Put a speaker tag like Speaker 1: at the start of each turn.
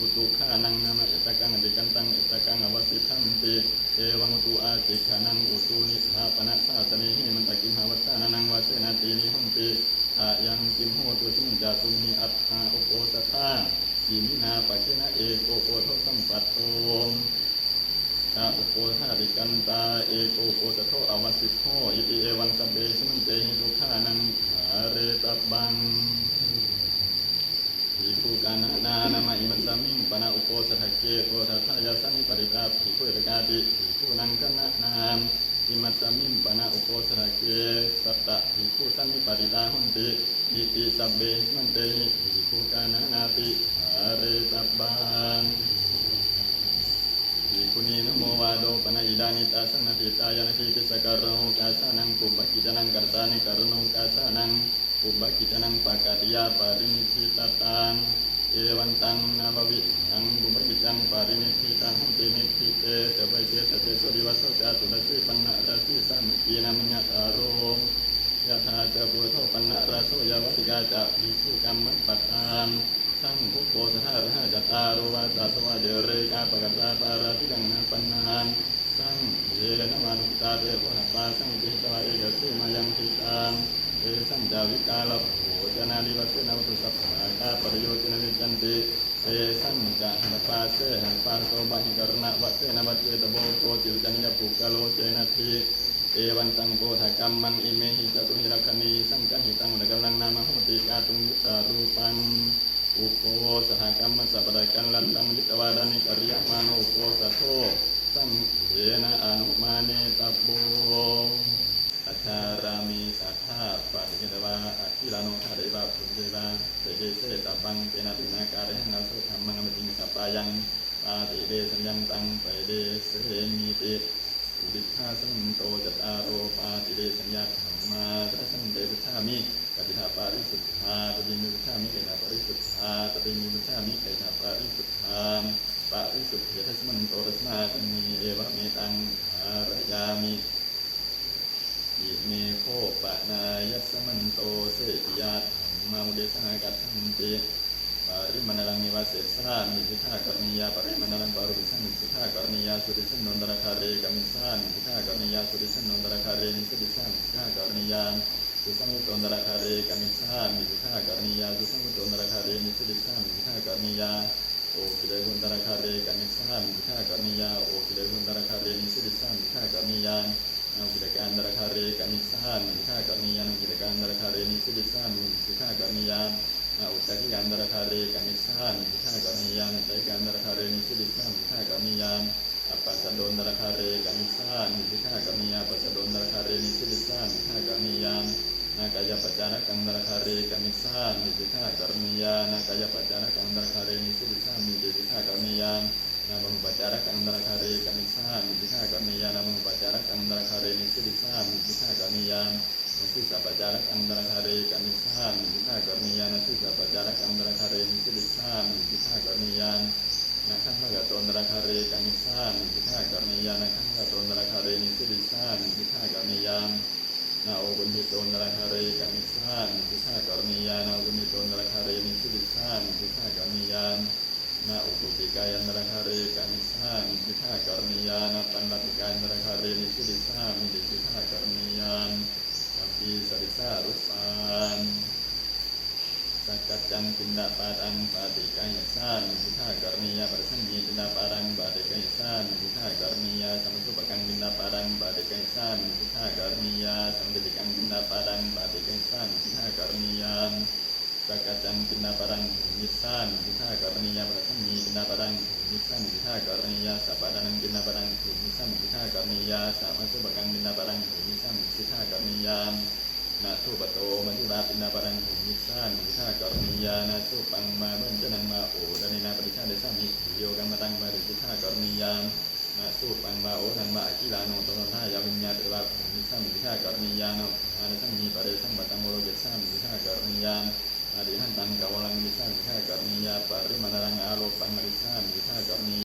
Speaker 1: อุตุขานังนามะเอตกังอติกันตังเอตกังอวสิทันติเอวังอุตุอาติขานังอุตุนิธาปนะสาสนีหิมันตะกิมหาวัสานังวาเสนาตีนิหนติอายังกิมโหตุสิมจาตุมหิอัตถาอุปโอสทายิมินาปะกินะเอโกโกทสัมปัตโตชาอุโภทาริกันตาเอโกโกตโทอวสิทโทอิติเอวันตเบสมันเตหิทุกขานังขาเรตบังภิกขุกานานานามาอิมัสสามิงปนาอุปโภสถ เกโตทัทายาสัมมิปริตาภิกขุเอกาติภิกขุนังกนะนามอิมัสสามิงปนาอุปโภสถเกสัตตะภิกขุสัมมิปริตาหุนติอิติสัพเบสมันเตหิภิกขุกานานาติขาเรตบังอิคุนีนโมวาโดปนะอิดานิตาสังนติตายานาทีติสการโนกาสานังปุบกิจนังกัตตานิกรโนกาสานังปุบกิจนังปากาติยาปารินิทิตตาน เอวันตังนาบวิทังปุบกิจังปารินิทิตังหุตินิทิเตเตวเจสเตสุริวัสสจาตุลสีปันนะราสีสัมกีนามัญญาตารมยะธาจะบุโทปันนะราโสยวัติกาจะวิสุกรรมปัตตานสังคุโกสหระจัตตารุวาตาสวะเดเรกาปกัตตาปาราติกังนาปันนานสังเยนมานุตาเตโพหปาสังติตวะเอกสีมายังทิตังเอสังจาวิกาลภจ นาลิวัสนาวุสัพพะกาปริโยชนะนิจันติเอสังจาหปาเสหปาโตบะหิกรณะวัเสนวัตเจตโบโกจิวจันยปุกะโลเจนทีเอวันตังโพธกรรมมังอิเมหิจตุหิรักขณีสังกัหิตังวะกัลลังนามโหติกาตุงยุตารูปังอุปโภสหกรรมสัพพะกันลันตังมิตวาดานิกริยมานุอุปโภสะโทสังเยนะอนุมาเนตโบ อัชารามีสัทธาปะติเกตวาอะคิลาโนคาเดวาภุเดวาเตเจเสตับังเจนะปินาการะนาสุธรรมังอมติงสัปปายังปาติเดสัญญังตังไปเดเสมีติอุดิฆาสันโตจตารโอปาติเดสัญญาธรรมาทัสันเดวิชามิกติธาปาริสุทธาตติมิวิชามิเกนาปาริสุทธาตติมิวิชามิเกนาปาริสุทธาปะริสุทธิทัสมันโตรัสมาตมีเอวะเมตังหารยามิอิ เมโคปะนายัสมันโตเสติยาธรรมาอุเดสังกัตถันติปาริมณลังนิวาเสสามิสิทธากรณียาปริมณลังปารุวิสังมิสิทธากรณียาสุริสันนนตระคาเรกามิสามิสิทธากรณียาสุริสันนนตระคาเรนิสุริสังมิสิทธากรณียาสุสังุตนตระคาเรกามิสามิสิทธากรณียาสุสังุตนตระคาเรนิสุริสังมิสิทธากรณียาโอกิเลหุนตระคาเรกามิสามิข้ากรณียาโอกิเลหุนตระคาเรนิสิริสามิข้ากรณียา การตรคาเรกามิสามิข้ากรณียานากิเลการตรคาเรนิสิสามิข้ากรณียานอุตตกิการตรคาเรกามิสามิข้ากรณียานาใจการตรคาเรนิสิสามิข้ากรณียานอปัสสะโดนตระคาเรกามิสามิข้ากรณียาปัสสะโดนตระคาเรนิสิสามิข้ากรณียานนากายปัจจานะกังดรคาเรกามิสามิสิกขากรณียานากายปัจจานะกังดรคาเรนิสิสามิสิกขากรณียาน นามุปัจจาระกังดรคาเรกามิสามิสิกขากรณียานามุปัจจาระกังดรคาเรนิสิริสามิสิกขากรณียานนาสิสัพปัจาระกังดรคาเรกามิสามิสิกขากรณียานาสิสัพปัจาระกังดรคาเรนิสิริสามิสิกขากรณียานนาคัมภะกตนดรคาเรกามิสามิสิกขากรณียานาคัมภะกะโตนดรคาเรนิสิริสามิสิกขากรณียานนาโอกุณิตนราคาเรกามิสานสิกขากรณียานาโอกุณิตนราคาเรนิสิริสานสิกขากรณียา นนาอุปุติกายันราคาเรกามิสานสิกขากรณียานาปันติกายันราคาเรนิสิริสานมิสิกขากรณียานอัปปิสริสารุปานสักกัจจังปินดาปารังปาติกายสานสิกขากรณียาปริสันญีปินดาปารังปาติกายสานสิกขากรณียาสมุสุปกังปินดาปารังปาติกายสานสิกขากรณียาสัมปิติกังปินดาปารังปาติกายสานสิกขากรณียา สักกัจจังปินาปรังยิสานสิกขากรณียาปริสันญีปินาปรังยิสานสิกขากรณียาสัปปะดังปินาปรังยิสานสิกขากรณียาสามัสสุปกังปินาปรังยิสานสิกขากรณียานาทุปโตมันทุราปินาปรังหุมิสานมิฆากรณียานาสุปังมาเบิ่นจนังมาโอดานินาปริชาเดสามิโยกัมมตังมาริสิฆากรณียานาสุปังมาโอนังมาอิลาโนตโนทายาวิญญาเตวะหุมิสามิฆากรณียาโนอานาสังมีปะเรสังบัตังโมโรณียานา อดีหันตังกวลังมิสามิฆากับนิยาปริมณรังอาโลปังมริสามิฆากับนิ